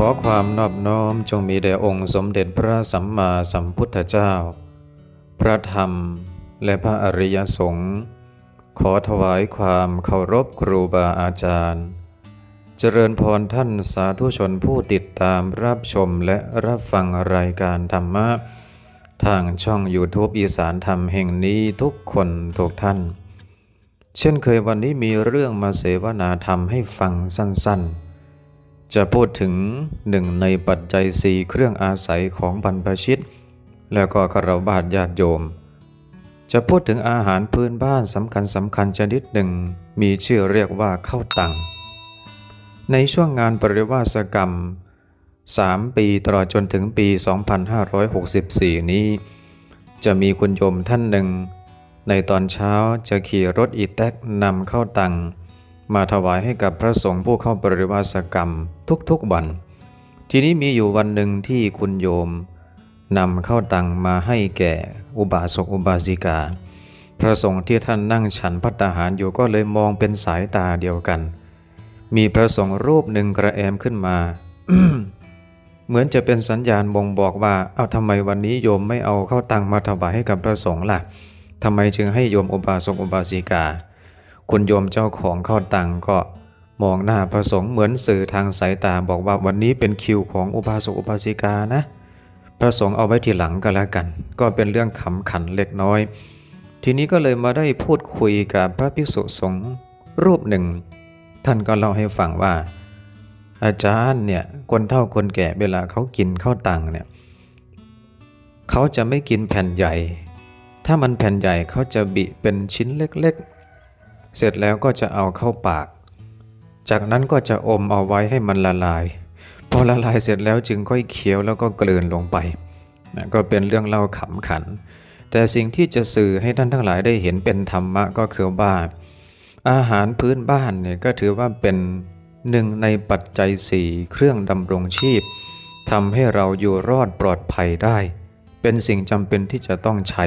ขอความนอบน้อมจงมีแด่องค์สมเด็จพระสัมมาสัมพุทธเจ้า พระธรรมและพระอริยสงฆ์ขอถวายความเคารพครูบาอาจารย์ เจริญพรท่านสาธุชนผู้ติดตามรับชมและรับฟังรายการธรรมะ ทางช่อง YouTube อีสานธรรมแห่งนี้ทุกคนทุกท่าน เช่นเคยวันนี้มีเรื่องมาเสวนาธรรมให้ฟังสั้นๆ จะพูดถึงหนึ่งในปัจจัยสี่เครื่องอาศัยของบรรพชิต แล้วก็คารวาสญาติโยม จะพูดถึงอาหารพื้นบ้านสำคัญสำคัญชนิดหนึ่ง มีชื่อเรียกว่าข้าวตัง ในช่วงงานปริวาสกรรม 3 ปีตลอดจนถึงปี 2564 นี้ จะมีคุณโยมท่านหนึ่ง ในตอนเช้าจะขี่รถอีแท็กนำข้าวตัง มาถวายให้กับพระสงฆ์ผู้เข้าปริวาสกรรมทุกๆวัน ทีนี้มีอยู่วันหนึ่งที่คุณโยมนำเข้าตังมาให้แก่อุบาสกอุบาสิกา พระสงฆ์ที่ท่านนั่งฉันพัตตาหารอยู่ก็เลยมองเป็นสายตาเดียวกัน มีพระสงฆ์รูปหนึ่งกระแอมขึ้นมา เหมือนจะเป็นสัญญาณบ่งบอกว่า เอาทำไมวันนี้โยมไม่เอาเข้าตังมาถวายให้กับพระสงฆ์ล่ะทำไมจึงให้โยมอุบาสกอุบาสิกา คุณโยมเจ้าของข้าวตังก็มองหน้าพระสงฆ์เหมือนสื่อทางสายตาบอกว่าวันนี้เป็นคิวของอุบาสกอุบาสิกานะ พระสงฆ์เอาไว้ทีหลังก็แล้วกัน ก็เป็นเรื่องขำขันเล็กน้อย ทีนี้ก็เลยมาได้พูดคุยกับพระภิกษุสงฆ์รูปหนึ่ง ท่านก็เล่าให้ฟังว่า อาจารย์เนี่ยคนเฒ่าคนแก่เวลาเขากินข้าวตังเนี่ยเขาจะไม่กินแผ่นใหญ่ ถ้ามันแผ่นใหญ่เขาจะบิเป็นชิ้นเล็กๆ เสร็จแล้วก็จะเอาเข้าปาก จากนั้นก็จะอมเอาไว้ให้มันละลาย พอละลายเสร็จแล้วจึงค่อยเคี้ยวแล้วก็กลืนลงไปนะก็เป็นเรื่องเล่าขำขัน แต่สิ่งที่จะสื่อให้ท่านทั้งหลายได้เห็นเป็นธรรมะก็คือว่าอาหารพื้นบ้านเนี่ยก็ถือว่าเป็นหนึ่งในปัจจัยสี่เครื่องดำรงชีพทำให้เราอยู่รอดปลอดภัยได้ เป็นสิ่งจำเป็นที่จะต้องใช้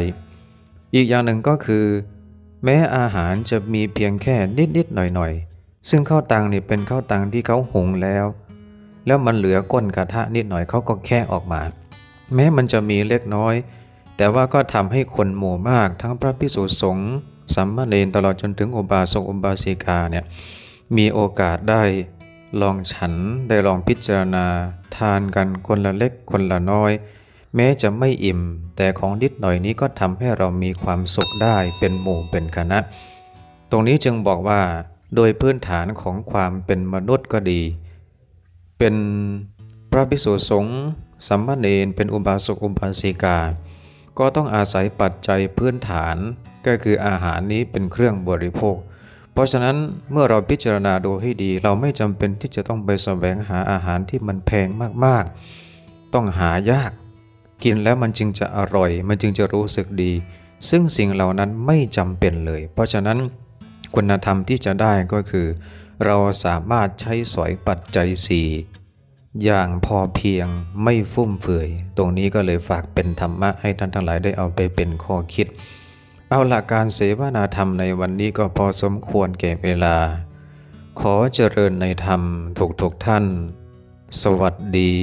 อีกอย่างหนึ่งก็คือ แม้อาหารจะมีเพียงแค่นิดๆหน่อยๆ ซึ่งข้าวตังนี่เป็นข้าวตังที่เขาหุงแล้ว แล้วมันเหลือก้นกระทะนิดหน่อยเขาก็แค่ออกมา แม้มันจะมีเล็กน้อย แต่ว่าก็ทำให้คนหมู่มากทั้งพระพิสุสงฆ์สัมมาเนนตลอดจนถึงอุบาสกอุบาสิกาเนี่ยมีโอกาสได้ลองฉันได้ลองพิจารณา ทานกันคนละเล็กคนละน้อย แม้จะไม่อิ่ม แต่ของนิดหน่อยนี้ก็ทำให้เรามีความสุขได้เป็นหมู่เป็นคณะ ตรงนี้จึงบอกว่า โดยพื้นฐานของความเป็นมนุษย์ก็ดี เป็นพระภิกษุสงฆ์สัมมาเนนเป็นอุบาสกอุบาสิกา ก็ต้องอาศัยปัจจัยพื้นฐานก็คืออาหารนี้เป็นเครื่องบริโภค เพราะฉะนั้นเมื่อเราพิจารณาดูให้ดี เราไม่จำเป็นที่จะต้องไปแสวงหาอาหารที่มันแพงมากๆ ต้องหายาก กินแล้วมันจึงจะอร่อย มันจึงจะรู้สึกดี ซึ่งสิ่งเหล่านั้นไม่จำเป็นเลย เพราะฉะนั้นคุณธรรมที่จะได้ก็คือ เราสามารถใช้สอยปัจจัยสี่อย่างพอเพียงไม่ฟุ่มเฟือย ตรงนี้ก็เลยฝากเป็นธรรมะให้ท่านทั้งหลายได้เอาไปเป็นข้อคิด เอาหลักการเสวนาธรรมในวันนี้ก็พอสมควรแก่เวลา ขอเจริญในธรรมถูกๆท่าน สวัสดี